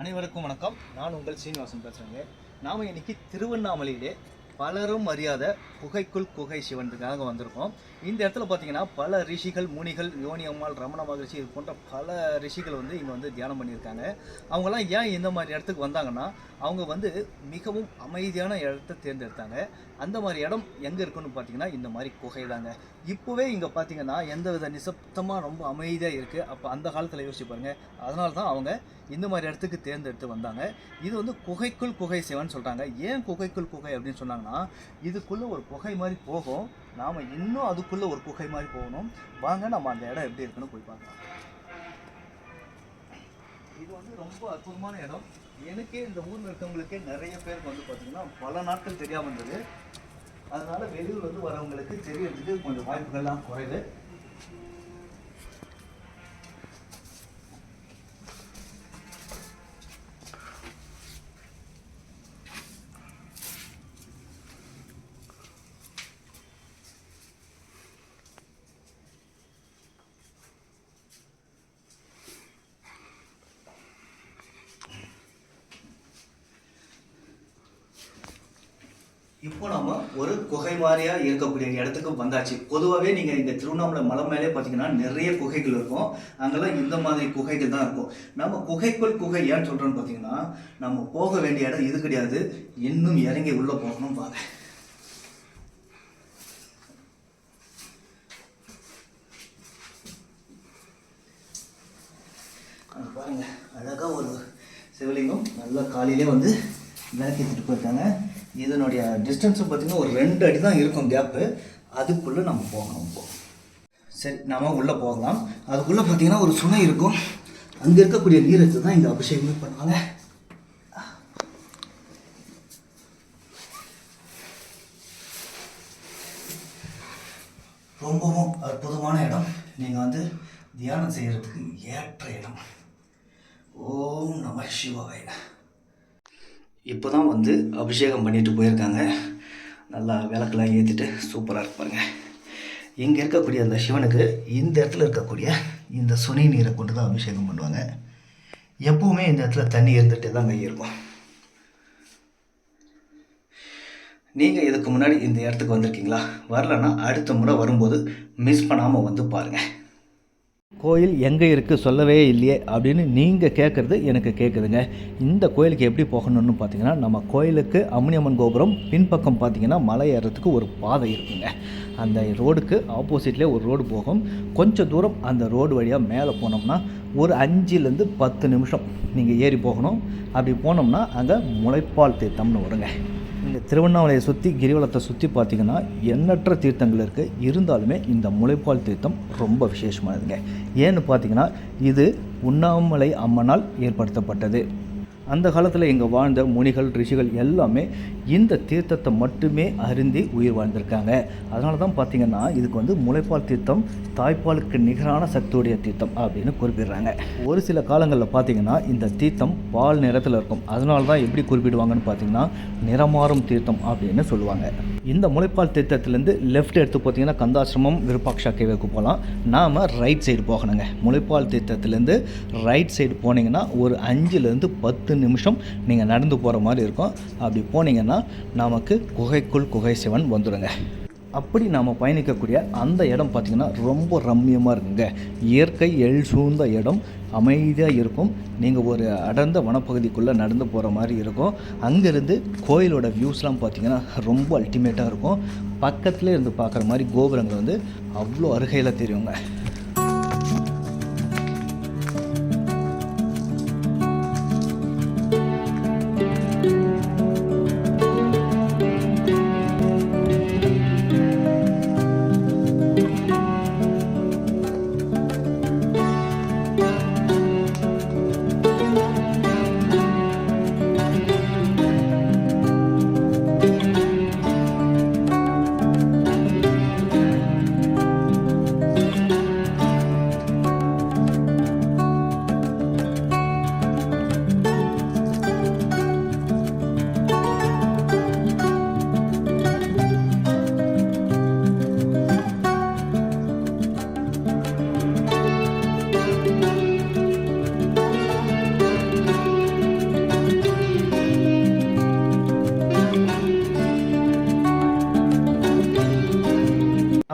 அனைவருக்கும் வணக்கம். நான் உங்கள் சீனிவாசன் பேசுகிறேங்க நாம் இன்னைக்கு திருவண்ணாமலையிலே பலரும் அறியாத குகைக்குள் குகை சிவனுக்காக வந்திருக்கோம். இந்த இடத்துல பார்த்தீங்கன்னா பல ரிஷிகள் முனிகள் யோனி அம்மாள் ரமண மகரிஷி இது போன்ற பல ரிஷிகள் வந்து இங்கே வந்து தியானம் பண்ணியிருக்காங்க. அவங்கெல்லாம் ஏன் இந்த மாதிரி இடத்துக்கு வந்தாங்கன்னா அவங்க வந்து மிகவும் அமைதியான இடத்த தேர்ந்தெடுத்தாங்க. அந்த மாதிரி இடம் எங்கே இருக்குன்னு பார்த்தீங்கன்னா இந்த மாதிரி குகை தாங்க இப்போவே இங்கே பார்த்தீங்கன்னா எந்த வித நிசப்தமாக ரொம்ப அமைதியாக இருக்குது அப்போ அந்த காலத்தில் யோசிச்சு பாருங்கள் அதனால தான் அவங்க இந்த மாதிரி இடத்துக்கு தேர்ந்தெடுத்து வந்தாங்க. இது வந்து குகைக்குள் குகை சிவன் சொல்கிறாங்க ஏன் குகைக்குள் குகை அப்படின்னு சொன்னாங்கன்னா இதுக்குள்ளே ஒரு குகை மாதிரி போகும். நாம் இன்னும் அதுக்குள்ளே ஒரு குகை மாதிரி போகணும். வாங்க நம்ம அந்த இடம் எப்படி இருக்குன்னு போய் பார்க்கலாம். இது வந்து ரொம்ப அற்புதமான இடம். எனக்கே இந்த ஊரில் இருக்கவங்களுக்கே நிறைய பேருக்கு வந்து பார்த்திங்கன்னா பல நாட்கள் தெரியாமல் இருந்தது. அதனால் வெளியூர் வந்து வரவங்களுக்கு தெரியறதுக்கு கொஞ்சம் வாய்ப்புகள்லாம் குறைவு. இப்போ நம்ம ஒரு குகை மாதிரியா இருக்கக்கூடிய இடத்துக்கு வந்தாச்சு. பொதுவாகவே நீங்க இந்த திருவண்ணாமலை மலை மேலே பார்த்தீங்கன்னா நிறைய குகைகள் இருக்கும். அங்கெல்லாம் இந்த மாதிரி குகைகள் தான் இருக்கும். நம்ம குகைக்குள் குகை ஏன் சொல்றோம்னு பார்த்தீங்கன்னா நம்ம போக வேண்டிய இடம் இது கிடையாது. இன்னும் இறங்கி உள்ள போகணும் பாருங்க பாருங்க அழகா ஒரு சிவலிங்கம் நல்லா காலையிலே வந்து விளக்கு எடுத்துட்டு போயிருக்காங்க. இதனுடைய டிஸ்டன்ஸும் பார்த்தீங்கன்னா ஒரு ரெண்டு அடி தான் இருக்கும் கேப்பு அதுக்குள்ளே நம்ம போகணும். இப்போ சரி நாம் உள்ளே போகலாம். அதுக்குள்ளே பார்த்தீங்கன்னா ஒரு சுனை இருக்கும். அங்கே இருக்கக்கூடிய நீரை தான் இந்த அபிஷேகமே பண்ணுவாங்க ரொம்பவும் அற்புதமான இடம். நீங்கள் வந்து தியானம் செய்கிறதுக்கு ஏற்ற இடம். ஓம் நம சிவாய. இப்போ தான் வந்து அபிஷேகம் பண்ணிட்டு போயிருக்காங்க. நல்லா விளக்கெல்லாம் ஏற்றிட்டு சூப்பராக இருப்பாங்க இங்கே இருக்கக்கூடிய அந்த சிவனுக்கு இந்த இடத்துல இருக்கக்கூடிய இந்த சுனை நீரை கொண்டு தான் அபிஷேகம் பண்ணுவாங்க. எப்பவுமே இந்த இடத்துல தண்ணி இருந்துகிட்டே தான் இருக்கும். நீங்கள் இதுக்கு முன்னாடி இந்த இடத்துக்கு வந்திருக்கீங்களா? வரலன்னா அடுத்த முறை வரும்போது மிஸ் பண்ணாமல் வந்து பாருங்கள் கோயில் எங்கே இருக்குது சொல்லவே இல்லையே அப்படின்னு நீங்கள் கேட்குறது எனக்கு கேட்குதுங்க இந்த கோயிலுக்கு எப்படி போகணும்னு பார்த்தீங்கன்னா நம்ம கோயிலுக்கு அம்னியம்மன் கோபுரம் பின்பக்கம் பார்த்தீங்கன்னா மலை ஏறுறதுக்கு ஒரு பாதை இருக்குங்க. அந்த ரோடுக்கு ஆப்போசிட்லேயே ஒரு ரோடு போகும். கொஞ்சம் தூரம் அந்த ரோடு வழியாக மேலே போனோம்னா ஒரு அஞ்சுலேருந்து பத்து நிமிஷம் நீங்கள் ஏறி போகணும். அப்படி போனோம்னா அங்கே முளைப்பால் தீர்த்தம்னு வருங்க. இந்த திருவண்ணாமலையை சுற்றி கிரிவலத்தை சுற்றி பார்த்தீங்கன்னா எண்ணற்ற தீர்த்தங்கள் இருக்குது இருந்தாலுமே இந்த முளைப்பால் தீர்த்தம் ரொம்ப விசேஷமானதுங்க. ஏன்னு பார்த்தீங்கன்னா இது உண்ணாமலை அம்மனால் ஏற்படுத்தப்பட்டது. அந்த காலத்தில் இங்கே வாழ்ந்த முனிகள் ரிஷிகள் எல்லாமே இந்த தீர்த்தத்தை மட்டுமே அருந்தி உயிர் வாழ்ந்திருக்காங்க. அதனால தான் பார்த்தீங்கன்னா இதுக்கு வந்து முளைப்பால் தீர்த்தம் தாய்ப்பாலுக்கு நிகரான சக்தியுடைய தீர்த்தம் அப்படின்னு குறிப்பிடுறாங்க. ஒரு சில காலங்களில் பார்த்தீங்கன்னா இந்த தீர்த்தம் பால் நிறத்தில் இருக்கும். அதனால தான் எப்படி குறிப்பிடுவாங்கன்னு பார்த்தீங்கன்னா நிறமாறும் தீர்த்தம் அப்படின்னு சொல்லுவாங்க. இந்த முளைப்பால் திட்டத்துலேருந்து லெஃப்ட் எடுத்து பார்த்தீங்கன்னா கந்தாசிரமம் விருப்பாக்ஷா கேவுக்கு போகலாம். நாம் ரைட் சைடு போகணுங்க. முளைப்பால் திட்டத்துலேருந்து ரைட் சைடு போனீங்கன்னா ஒரு அஞ்சுலேருந்து பத்து நிமிஷம் நீங்கள் நடந்து போகிற மாதிரி இருக்கும். அப்படி போனீங்கன்னா நமக்கு குகைக்குள் குகை சிவன் வந்துடுங்க அப்படி நாம் பயணிக்கக்கூடிய அந்த இடம் பார்த்திங்கன்னா ரொம்ப ரம்மியமாக இருக்குங்க. இயற்கை எள் சூழ்ந்த இடம் அமைதியாக இருக்கும். நீங்கள் ஒரு அடர்ந்த வனப்பகுதிக்குள்ளே நடந்து போகிற மாதிரி இருக்கும். அங்கேருந்து கோயிலோட வியூஸ்லாம் பார்த்திங்கன்னா ரொம்ப அல்டிமேட்டாக இருக்கும். பக்கத்துலேயே இருந்து பார்க்குற மாதிரி கோபுரங்கள் வந்து அவ்வளோ அருகையில் தெரியுங்க.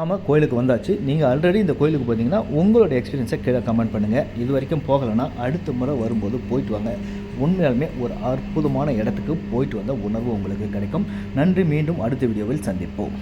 ஆமாம் கோயிலுக்கு வந்தாச்சு. நீங்கள் ஆல்ரெடி இந்த கோயிலுக்கு போனீங்கன்னா உங்களோட எக்ஸ்பீரியன்ஸை கீழே கமெண்ட் பண்ணுங்கள் இது வரைக்கும் போகலைன்னா அடுத்த முறை வரும்போது போயிட்டு வாங்க. உண்மையாலுமே ஒரு அற்புதமான இடத்துக்கு போயிட்டு வந்த உணர்வு உங்களுக்கு கிடைக்கும். நன்றி மீண்டும் அடுத்த வீடியோவில் சந்திப்போம்.